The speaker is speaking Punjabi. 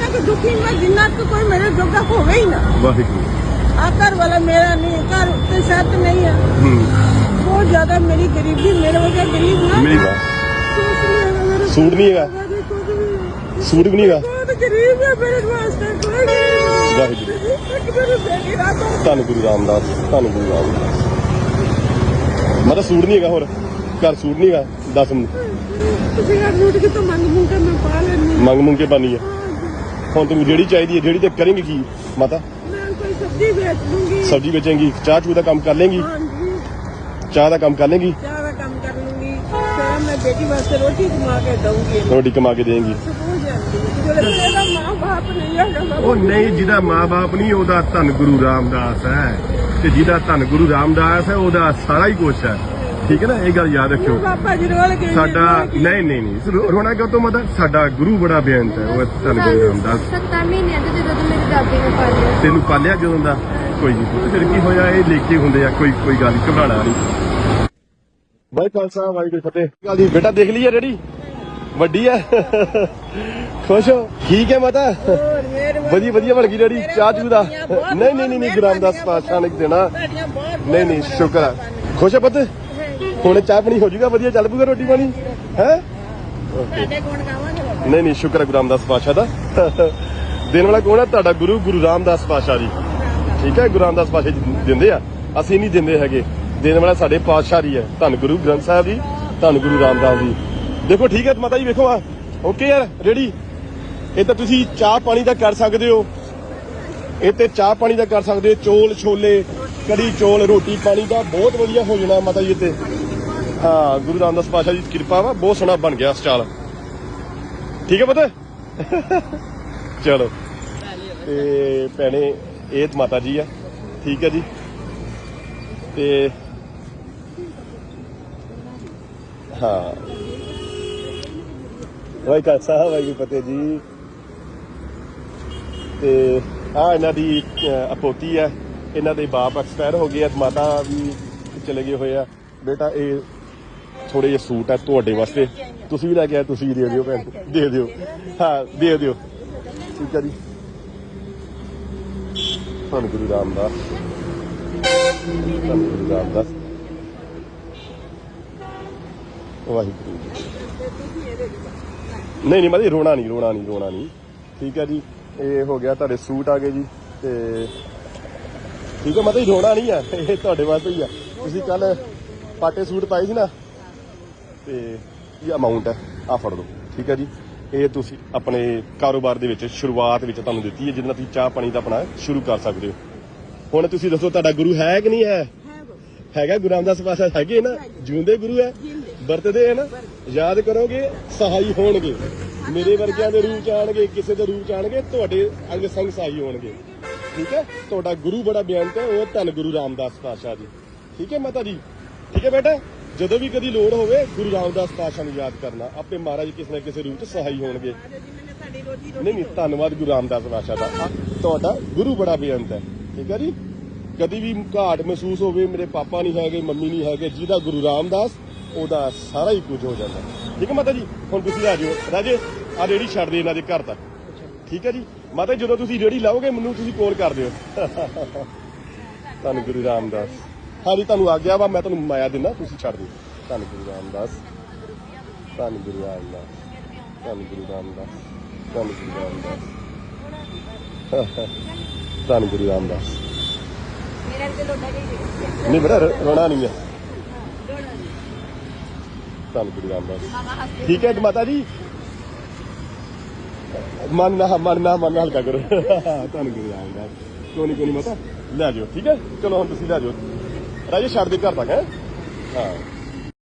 ਇੰਨਾ ਕਿ ਦੁਖੀ ਮੈਂ ਜਿੰਨਾ ਕਿ ਕੋਈ ਮੇਰੇ ਜੋਗਾ ਹੋਵੇ ਹੀ ਨਾ। ਵਾਹਿਗੁਰੂ। ਆ ਘਰ ਵਾਲਾ ਮੇਰਾ ਨਹੀਂ ਘਰ ਤੇ ਸੱਤ ਨਹੀਂ ਹੂੰ। ਬਹੁਤ ਜ਼ਿਆਦਾ ਮੇਰੀ ਗਰੀਬੀ ਮੇਰੇ ਵਰਗਾ ਗਰੀਬ ਨਾ। ਮੇਰੀ ਬਾਤ ਸੂਟ ਨਹੀਂ ਹੈਗਾ ਸੂਟ ਵੀ ਨਹੀਂ। ਹੈਗਾ? ਬਹੁਤ ਗਰੀਬ ਹੈ ਮੇਰੇ ਵਾਸਤੇ ਕੋਈ ਵਾਹਿਗੁਰੂ। ਧੰਨ ਗੁਰੂ ਰਾਮਦਾਸ ਧੰਨ ਗੁਰੂ ਰਾਮਦਾਸ। ਮਤਲਬ ਸੂਟ ਨਹੀਂ ਹੈਗਾ ਹੋਰ? ਘਰ ਸੂਟ ਨਹੀਂ ਹੈਗਾ? ਦੱਸ ਮੈਨੂੰ। ਤੁਸੀਂ ਘਰ ਰੂਟ ਕੇ ਤਾਂ ਮੰਗ ਮੰਗ ਕੇ ਮੈਂ ਪਾ ਲੈਣੀ ਮੰਗ ਮੁੰਗ ਕੇ ਪਾਣੀ ਹੈ। ਹੁਣ ਤੈਨੂੰ ਜਿਹੜੀ ਚਾਹੀਦੀ ਹੈ ਜਿਹੜੀ ਤੇ ਕਰੇਂਗੀ ਕੀ ਮਾਤਾ? ਮੈਂ ਕੋਈ ਸਬਜ਼ੀ ਵੇਚ ਲੂੰਗੀ ਸਬਜ਼ੀ ਵੇਚੇਂਗੀ ਚਾਹ ਚੂ ਦਾ ਕੰਮ ਕਰ ਲੇਂਗੀ? ਹਾਂਜੀ। ਚਾਹ ਦਾ ਕੰਮ ਕਰ ਲੇਂਗੀ? ਚਾਹ ਦਾ ਕੰਮ ਕਰ ਲੂੰਗੀ। ਫਿਰ ਮੈਂ ਬੇਟੀ ਵਾਸਤੇ ਰੋਟੀ ਕਮਾ ਕੇ ਦਊਂਗੀ। ਰੋਟੀ ਕਮਾ ਕੇ ਦੇਂਗੀ। ਸਕੂਲ ਜਾਂਦੀ ਹੈ। ਜਿਹੜੇ ਇਹਦਾ ਮਾਂ ਬਾਪ ਨਹੀਂ ਹੈਗਾ। ਉਹ ਨਹੀਂ ਜਿਹਦਾ ਮਾਂ-ਬਾਪ ਨਹੀਂ ਉਹਦਾ ਧੰਨ ਗੁਰੂ ਰਾਮਦਾਸ ਹੈ। ਤੇ ਜਿਹਦਾ ਧੰਨ ਗੁਰੂ ਰਾਮਦਾਸ ਹੈ ਉਹਦਾ ਸਾਰਾ ਹੀ ਕੁਛ ਹੈ। ਠੀਕ ਹੈ ਨਾ? ਇਹ ਗੱਲ ਯਾਦ ਰੱਖਿਓ। ਪਾਪਾ ਜੀ ਰੋਲ ਗਏ ਸਾਡਾ ਨਹੀਂ ਨਹੀਂ ਨਹੀਂ। ਰੋ- ਰੋਣਾ ਕਿਉਂ ਤੋਂ ਮਤਲਬ ਸਾਡਾ ਗੁਰੂ ਬੜਾ ਬੇਅੰਤ ਹੈ। ਉਹ ਧੰਨ ਗੁਰੂ ਰਾਮਦਾਸ। ਸੱਤਾਂ ਮਹੀਨਿਆਂ ਤੋਂ ਜਦੋਂ ਤੋਂ ਮੇਰੀ ਦਾਦੀ ਨੇ ਪਾਲਿਆ। ਤੈਨੂੰ ਪਾਲਿਆ ਜਦੋਂ ਦਾ? ਕੋਈ ਨਹੀਂ। ਪੁੱਤ ਫਿਰ ਕੀ ਹੋਇਆ? ਇਹ ਲੇਖੇ ਹੁੰਦੇ ਆ। ਕੋਈ ਕੋਈ ਗੱਲ ਨਹੀਂ। ਘਬਰਾਣਾ ਨਹੀਂ। ਬਾਈ ਖਾਲਸਾ ਵਾਹਿਗੁਰੂ ਫਤਿਹ। ਗੱਲ ਦੀ ਬੇਟਾ ਦੇਖ ਲਈ ਹੈ ਰੈਡੀ ਵੱਡੀ ਹੈ। ਖੁਸ਼ ਹੋ? ਠੀਕ ਹੈ ਮਾਤਾ। ਹੋਰ ਮਿਹਰਬਾਨੀ। ਵਧੀਆ ਵਧੀਆ ਬਣ ਗਈ ਰੈਡੀ ਚਾਹ ਚੂ ਦਾ। ਨਹੀਂ ਨਹੀਂ ਨਹੀਂ ਨਹੀਂ। ਗੁਰੂ ਰਾਮਦਾਸ ਪਾਤਸ਼ਾਹ ਨੇ ਦੇਣਾ। ਤੁਹਾਡੀਆਂ ਬਹੁਤ ਨਹੀਂ ਨਹੀਂ। ਸ਼ੁਕਰ ਹੈ। ਖੁਸ਼ ਹੈ ਪੁੱਤ? ਹੁਣ ਚਾਹ ਪਾਣੀ ਹੋ ਜਾਊਗਾ ਵਧੀਆ ਚੱਲ ਪੂਗਾ ਰੋਟੀ ਪਾਣੀ? ਹੈ? ਤੁਹਾਡੇ ਗੁਣ ਗਾਵਾਂਗੇ ਨਹੀਂ ਨਹੀਂ ਸ਼ੁਕਰ ਹੈ ਗੁਰੂ ਰਾਮਦਾਸ ਪਾਤਸ਼ਾਹ ਦਾ। ਦੇਣ ਵਾਲਾ ਕੌਣ ਹੈ? ਤੁਹਾਡਾ ਗੁਰੂ ਗੁਰੂ ਰਾਮਦਾਸ ਪਾਤਸ਼ਾਹ ਜੀ। ਠੀਕ ਹੈ ਗੁਰੂ ਰਾਮਦਾਸ ਪਾਤਸ਼ਾਹ ਜੀ ਦਿੰਦੇ ਆ। ਅਸੀਂ ਨਹੀਂ ਦਿੰਦੇ ਹੈਗੇ। ਦੇਣ ਵਾਲਾ ਸਾਡੇ ਪਾਤਸ਼ਾਹ ਜੀ ਹੈ। ਧੰਨ ਗੁਰੂ ਗ੍ਰੰਥ ਸਾਹਿਬ ਜੀ ਧੰਨ ਗੁਰੂ ਰਾਮਦਾਸ ਜੀ। ਦੇਖੋ ਠੀਕ ਹੈ ਮਾਤਾ ਜੀ ਵੇਖੋ ਆ। ਓਕੇ ਯਾਰ ਰੈਡੀ? ਇਹ ਤਾਂ ਤੁਸੀਂ ਚਾਹ ਪਾਣੀ ਦਾ ਕਰ ਸਕਦੇ ਹੋ। ਇਹ ਤੇ ਚਾਹ ਪਾਣੀ ਦਾ ਕਰ ਸਕਦੇ ਹੋ, ਚੋਲ, ਛੋਲੇ, ਕੜੀ, ਚੋਲ, ਰੋਟੀ, ਪਾਣੀ ਦਾ ਬਹੁਤ ਵਧੀਆ ਹੋ ਜਾਣਾ ਮਾਤਾ ਜੀ ਤੇ ਹਾਂ, ਗੁਰੂ ਰਾਮਦਾਸ ਪਾਤਸ਼ਾਹ ਜੀ ਦੀ ਕਿਰਪਾ ਵਾ, ਬਹੁਤ ਸੋਹਣਾ ਬਣ ਗਿਆ ਸਟਾਲ। ਠੀਕ ਹੈ ਪਤਾ? ਚਲੋ। ਤੇ ਭੈਣੇ, ਇਹ ਮਾਤਾ ਜੀ ਆ। ਠੀਕ ਹੈ ਜੀ। ਤੇ ਹਾਂ। ਵਾਹਿ ਖਾਲਸਾ, ਵਾਹਿਗੁਰੂ ਫਤਿਹ ਜੀ। ਤੇ ਆ ਇਹਨਾਂ ਦੀ ਅਹ, ਅਪੋਤੀ ਹੈ। ਇਹਨਾਂ ਦੇ ਬਾਪ ਐਕਸਪਾਇਰ ਹੋ ਗਏ ਆ ਮਾਤਾ ਵੀ ਚਲੇ ਗਏ ਹੋਏ ਆ। ਬੇਟਾ ਇਹ ਥੋੜੇ ਜਿਹੇ ਸੂਟ ਹੈ ਤੁਹਾਡੇ ਵਾਸਤੇ। ਤੁਸੀਂ ਵੀ ਲੈ ਕੇ ਆਏ ਤੁਸੀਂ ਦੇ ਦਿਓ ਭੈਣ ਦੇ ਦਿਓ। ਹਾਂ ਦੇ ਦਿਓ। ਠੀਕ ਹੈ ਜੀ। ਧੰਨ ਗੁਰੂ ਰਾਮਦਾਸ। ਧੰਨ ਗੁਰੂ ਰਾਮਦਾਸ। ਵਾਹਿਗੁਰੂ ਜੀ। ਨਹੀਂ ਨਹੀਂ ਮਾਦੀ ਰੋਣਾ ਨਹੀਂ ਰੋਣਾ ਨਹੀਂ ਰੋਣਾ ਨਹੀਂ। ਠੀਕ ਹੈ ਜੀ। ਇਹ ਹੋ ਗਿਆ ਤੁਹਾਡੇ ਸੂਟ ਆ ਗਏ ਜੀ ਤੇ ਠੀਕ ਹੈ ਮਤਲਬ ਰੋਣਾ ਨਹੀਂ ਆ ਇਹ ਤੁਹਾਡੇ ਵਾਸਤੇ ਹੀ ਆ। ਤੁਸੀਂ ਕੱਲ ਪਾਟੇ ਸੂਟ ਪਾਏ ਸੀ ਨਾ ਤੇ ਇਹ ਅਮਾਉਂਟ ਹੈ ਆ ਫੜ ਲਓ ਠੀਕ ਹੈ ਜੀ। ਇਹ ਤੁਸੀਂ ਆਪਣੇ ਕਾਰੋਬਾਰ ਦੇ ਵਿੱਚ ਸ਼ੁਰੂਆਤ ਵਿੱਚ ਤੁਹਾਨੂੰ ਦਿੱਤੀ ਹੈ ਜਿਹਦੇ ਨਾਲ ਤੁਸੀਂ ਚਾਹ ਪਾਣੀ ਦਾ ਆਪਣਾ ਸ਼ੁਰੂ ਕਰ ਸਕਦੇ ਹੋ। ਹੁਣ ਤੁਸੀਂ ਦੱਸੋ ਤੁਹਾਡਾ ਗੁਰੂ ਹੈ ਕਿ ਨਹੀਂ ਹੈ? ਹੈਗਾ ਗੁਰੂ ਰਾਮਦਾਸ ਪਾਸ਼ਾ ਹੈਗੇ ਨਾ? ਜਿਉਂਦੇ ਗੁਰੂ ਹੈ? ਵਰਤਦੇ ਹੈ ਨਾ? ਯਾਦ ਕਰੋਗੇ ਸਹਾਈ ਹੋਣਗੇ। ਮੇਰੇ ਵਰਗਿਆਂ ਦੇ ਰੂਪ ਚ ਆਣਗੇ ਕਿਸੇ ਦੇ ਰੂਪ ਚ ਆਣਗੇ ਤੁਹਾਡੇ ਅੰਗ ਸੰਗ ਸਹਾਈ ਹੋਣਗੇ। ਠੀਕ ਹੈ? ਤੁਹਾਡਾ ਗੁਰੂ ਬੜਾ ਬੇਅੰਤ ਹੈ, ਉਹ ਧੰਨ ਗੁਰੂ ਰਾਮਦਾਸ ਪਾਸ਼ਾ ਜੀ। ਠੀਕ ਹੈ ਮਾਤਾ ਜੀ? ਠੀਕ ਹੈ ਬੇਟਾ? ਜਦੋਂ ਵੀ ਕਦੀ ਲੋੜ ਹੋਵੇ, ਗੁਰੂ ਰਾਮਦਾਸ ਪਾਸ਼ਾ ਨੂੰ ਯਾਦ ਕਰਨਾ। ਆਪੇ ਮਹਾਰਾਜ ਕਿਸੇ ਨਾ ਕਿਸੇ ਰੂਪ ਚ ਸਹਾਈ ਹੋਣਗੇ। ਨਹੀਂ ਨਹੀਂ, ਧੰਨਵਾਦ ਗੁਰੂ ਰਾਮਦਾਸ ਪਾਸ਼ਾ ਦਾ। ਤੁਹਾਡਾ ਗੁਰੂ ਬੜਾ ਬੇਅੰਤ ਹੈ। ਠੀਕ ਹੈ ਜੀ? ਕਦੀ ਵੀ ਘਾਟ ਮਹਿਸੂਸ ਹੋਵੇ, ਮੇਰੇ ਪਾਪਾ ਨਹੀਂ ਹੈਗੇ, ਮੰਮੀ ਨਹੀਂ ਹੈਗੇ, ਜਿਹਦਾ ਗੁਰੂ ਰਾਮਦਾਸ ਉਹਦਾ ਸਾਰਾ ਹੀ ਕੁਝ ਹੋ ਜਾਂਦਾ। ਠੀਕ ਹੈ ਮਾਤਾ ਜੀ? ਹੁਣ ਤੁਸੀਂ ਆ ਜਿਓ। ਰਾਜੇ ਆ ਰੇੜੀ ਛੱਡ ਦੇ ਇਹਨਾਂ ਦੇ ਘਰ ਤੱਕ। ਠੀਕ ਹੈ ਜੀ? ਮਾਤਾ ਜੀ, ਜਦੋਂ ਤੁਸੀਂ ਰੇੜੀ ਲਾਓਗੇ ਮੈਨੂੰ ਤੁਸੀਂ ਕੋਲ ਕਰ ਦਿਓ। ਤੁਹਾਨੂੰ ਗੁਰੂ ਰਾਮਦਾਸ। ਹਾਂਜੀ ਤੁਹਾਨੂੰ ਆ ਗਿਆ ਵਾ ਮੈਂ ਤੁਹਾਨੂੰ ਮਾਇਆ ਦਿੰਦਾ ਤੁਸੀਂ ਛੱਡ ਦਿਓ। ਤੁਹਾਨੂੰ ਗੁਰੂ ਰਾਮਦਾਸ। ਤੁਹਾਨੂੰ ਗੁਰੂ ਰਾਮਦਾਸ। ਤੁਹਾਨੂੰ ਗੁਰੂ ਰਾਮਦਾਸ। ਤੁਹਾਨੂੰ ਗੁਰੂ ਰਾਮਦਾਸ। ਤੁਹਾਨੂੰ ਗੁਰੂ ਰਾਮਦਾਸ। ਮੇਰਾ ਤੇ ਲੋਟਾ ਗਈ ਨਹੀਂ ਬੜਾ ਰੋਣਾ ਨਹੀਂ ਹੈ ਤੁਹਾਨੂੰ ਗੁਰੂ ਰਾਮਦਾਸ ਮਾਮਾ ਠੀਕ ਹੈ ਮਾਤਾ ਜੀ? ਮਨ ਨਾ ਮਨ ਨਾ ਮਨ ਹਲਕਾ ਕਰੋ। ਤੁਹਾਨੂੰ ਗੁਰੂ ਰਾਮਦਾਸ ਕੋਈ ਨਹੀਂ ਕੋਈ ਨਹੀਂ ਮਾਤਾ, ਲੈ ਜਾਓ, ਠੀਕ ਹੈ? ਚਲੋ ਹੁਣ ਤੁਸੀਂ ਲੈ ਜਾਓ। ਰਾਜੇ, ਛੱਡ ਦੇ, ਘਰ ਤੱਕ, ਹੈ? ਹਾਂ।